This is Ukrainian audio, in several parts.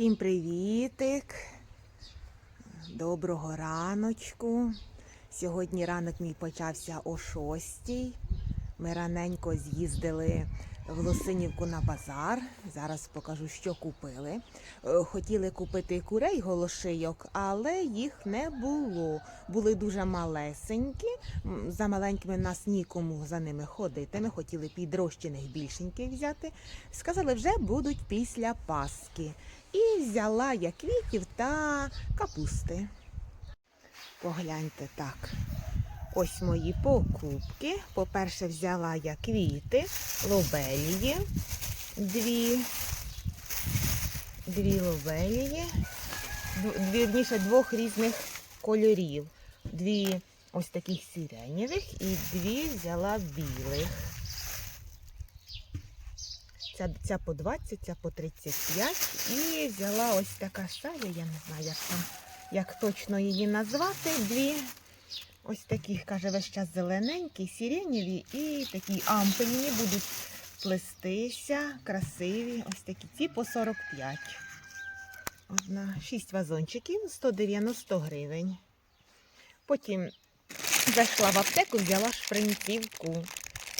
Всім привітик. Доброго раночку. Сьогодні ранок мій почався о 6. Ми раненько з'їздили в Лосинівку на базар. Зараз покажу, що купили. Е, Хотіли купити курей голошийок, але їх не було. Були дуже малесенькі. За маленькими нас нікому за ними ходити. Ми хотіли підрощених більшеньких взяти. Сказали, вже будуть після Пасхи. І взяла я квітів та капусти. Погляньте так. Ось мої покупки. По-перше, взяла я квіти, лобелії, дві, дві лобелії, вірніше двох різних кольорів. Дві ось таких сиренєвих і дві взяла білих. Ця, ця по 20, ця по 35. І взяла ось така шаля, я не знаю, як там, як точно її назвати. Дві ось такі, каже, весь час зелененькі, сиренєві і такі ампельні будуть плестися, красиві. Ось такі. Ці по 45. Одна, 6 вазончиків, 190 гривень. Потім зайшла в аптеку, взяла шпринцівку.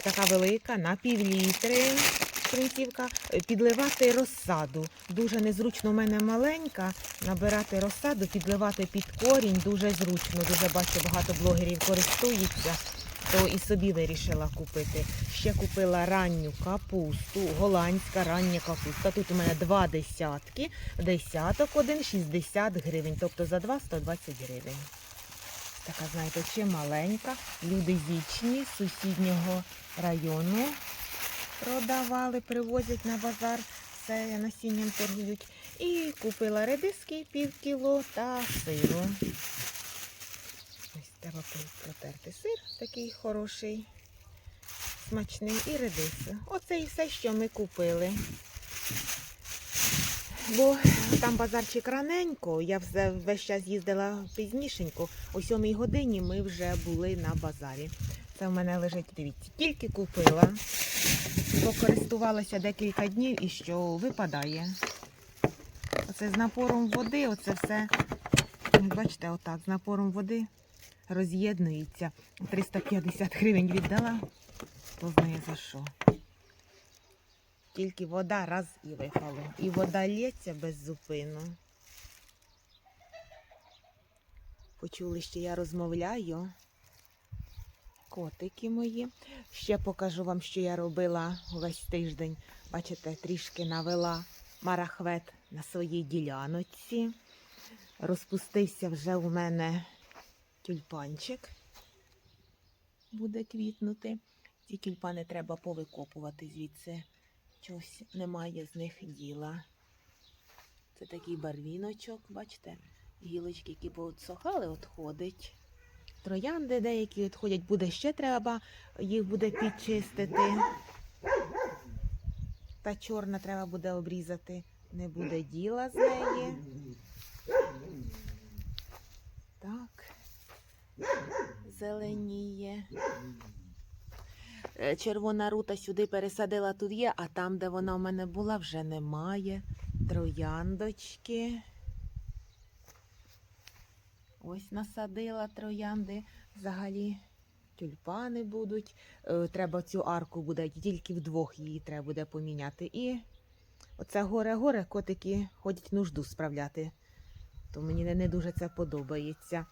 Така велика на півлітри шпринцівка. Е, Підливати розсаду. Дуже незручно, у мене маленька. Набирати розсаду, підливати під корінь дуже зручно. Дуже бачу, багато блогерів користуються. То і собі вирішила купити. Ще купила ранню капусту, голландська рання капуста. Тут у мене два десятки, десяток один 60 гривень, тобто за два 120 гривень. Така, знаєте, чи маленька. Люди зічні з сусіднього району продавали, привозять на базар, все насінням торгують. І купила редиски пів кіло та сиру. Ось треба протерти сир, такий хороший, смачний, і редиси. Оце і все, що ми купили. Бо там базарчик раненько, я весь час їздила пізнішенько. О сьомій годині ми вже були на базарі. Це в мене лежить, дивіться, тільки купила, покористувалася декілька днів і що випадає. Оце з напором води, оце все, бачите, отак, з напором води роз'єднується. 350 гривень віддала, хто знає за що. Тільки вода раз і випало. І вода лється без зупину. Почули, що я розмовляю. Котики мої. Ще покажу вам, що я робила весь тиждень. Бачите, трішки навела марахвет на своїй діляночці. Розпустився вже у мене тюльпанчик. Буде квітнути. Ці тюльпани треба повикопувати звідси. Чогось немає з них діла. Це такий барвіночок, бачите? Гілочки, які поотсохали, відходить. Троянди деякі відходять, буде ще треба, їх буде підчистити. Та чорна треба буде обрізати. Не буде діла з неї. Так. Зеленіє. Е, Червона рута сюди пересадила, тут є, а там, де вона у мене була, вже немає. Трояндочки. Ось насадила троянди. Взагалі тюльпани будуть. Е, Треба цю арку буде, тільки вдвох її треба буде поміняти. І оце горе-горе котики ходять нужду справляти. То мені не, дуже це подобається.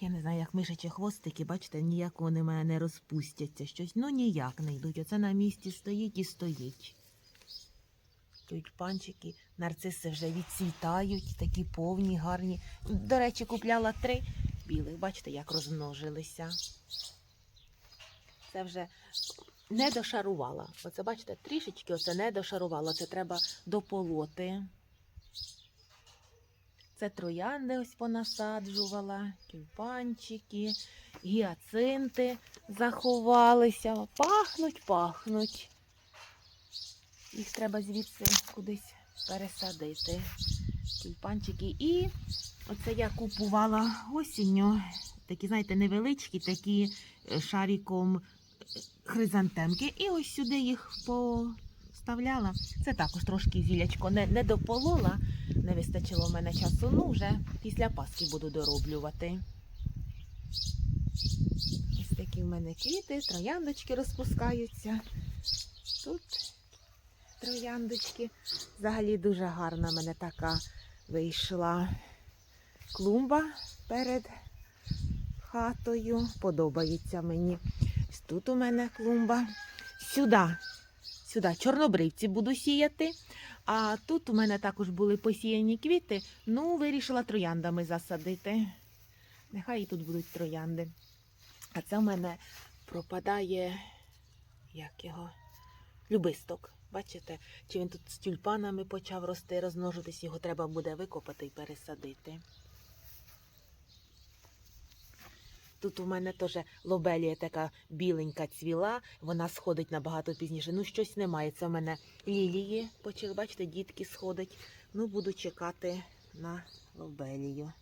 Я не знаю, як мишачі хвостики, бачите, ніяк вони мене не розпустяться. Щось, ну ніяк не йдуть. Оце на місці стоїть і стоїть. Тюльпанчики, нарциси вже відцвітають, такі повні, гарні. До речі, купляла три білих. Бачите, як розмножилися. Це вже не дошарувала. Оце, бачите, трішечки оце не дошарувала. Це треба дополоти. Це троянди ось понасаджувала, тюльпанчики, гіацинти заховалися. Пахнуть, пахнуть. Їх треба звідси кудись пересадити. Тюльпанчики. І оце я купувала осінню. Такі, знаєте, невеличкі, такі е, шариком е, хризантемки. І ось сюди їх оставляла. Це також трошки зілячко не, не дополола, не вистачило в мене часу. Ну, вже після Пасхи буду дороблювати. Ось такі в мене квіти, трояндочки розпускаються. Тут трояндочки. Взагалі дуже гарна в мене така вийшла клумба перед хатою. Подобається мені. Тут у мене клумба. Сюди, сюди чорнобривці буду сіяти. А тут у мене також були посіяні квіти. Ну, вирішила трояндами засадити. Нехай і тут будуть троянди. А це в мене пропадає, як його, любисток. Бачите, чи він тут з тюльпанами почав рости, розмножитись, його треба буде викопати і пересадити. Тут у мене теж лобелія така біленька цвіла, вона сходить набагато пізніше. Ну, щось немає. Це в мене лілії почали, бачите, дітки сходять. Ну, буду чекати на лобелію.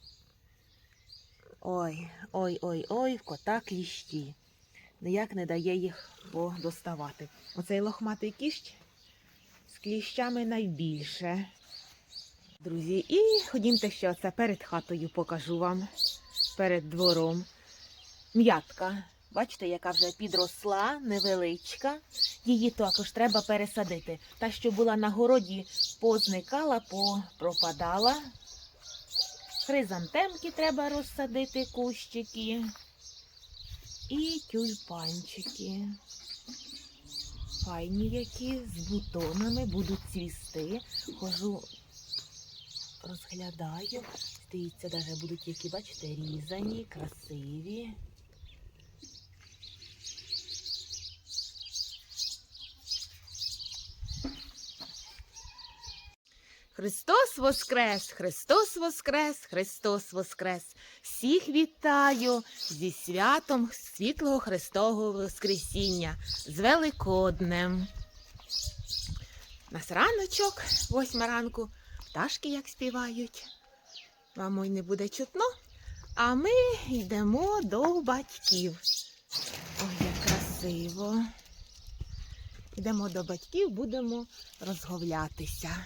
Ой, ой, ой, ой, в кота кліщі. Ніяк не дає їх подоставати. Оцей лохматий кіщ з кліщами найбільше. Друзі, і ходімте, що це перед хатою покажу вам, перед двором. М'ятка. Бачите, яка вже підросла, невеличка. Її також треба пересадити. Та, що була на городі, позникала, пропадала. Хризантемки треба розсадити, кущики. І тюльпанчики. Файні які, з бутонами будуть цвісти. Хожу, розглядаю. Дивіться, навіть будуть які, бачите, різані, красиві. Христос Воскрес! Христос Воскрес! Христос Воскрес! Всіх вітаю зі святом світлого Христового Воскресіння, з Великоднем. Нас раночок, восьма ранку, пташки як співають. Вам ой не буде чутно. А ми йдемо до батьків. Ой, як красиво. Йдемо до батьків, будемо розговлятися.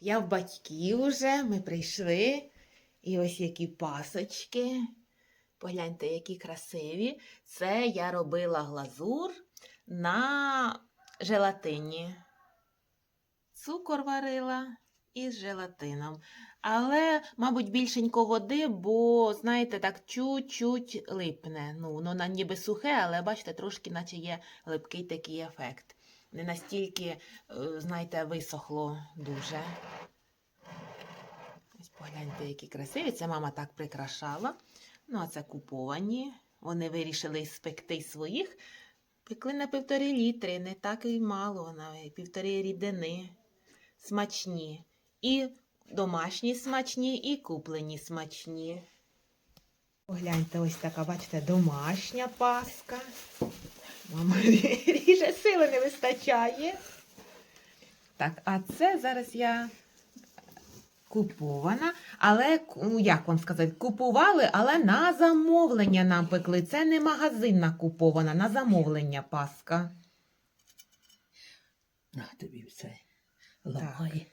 Я в батьків вже, ми прийшли. І ось які пасочки. Погляньте, які красиві. Це я робила глазур на желатині. Цукор варила із желатином. Але, мабуть, більшенько води, бо, знаєте, так чуть-чуть липне. Ну, воно ніби сухе, але бачите, трошки наче є липкий такий ефект. Не настільки, е, знаєте, висохло дуже. Погляньте, які красиві. Це мама так прикрашала. Ну, а це куповані. Вони вирішили спекти своїх. Пекли на півтори літри, не так і мало, навіть півтори рідини. Смачні. І домашні смачні, і куплені смачні. Погляньте, ось така, бачите, домашня паска. Мама ріже сили не вистачає. Так, а це зараз я купована, але ну, як вам сказати, купували, але на замовлення нам пекли. Це не магазинна купована, на замовлення паска. На тобі все. Ламай.